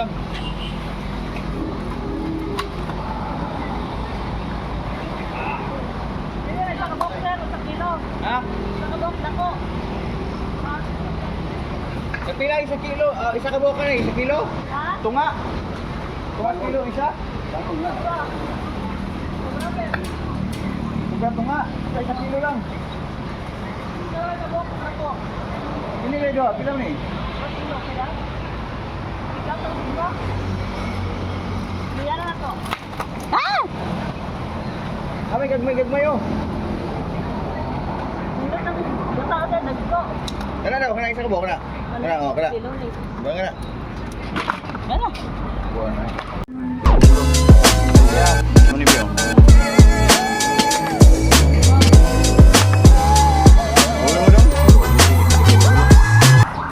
lang. Nakabok sir, isang kilo. Ha? Nakabok, dako. Sa pila, isang kilo. Uh, isa kabok ka na, isang kilo? Ha? Tunga. Tunga kilo, isa? Tunga. Tunga, tunga. Isang kilo lang. Tunga, kabok, dako. Ini ledo, pila ni? Eh? Isang kilo, kailangan. Ah! Kami gagmay gagmay oh. Kana daw, kana isa ka buka na. Kana, oh, kana. Buka na. Ano? Buka na.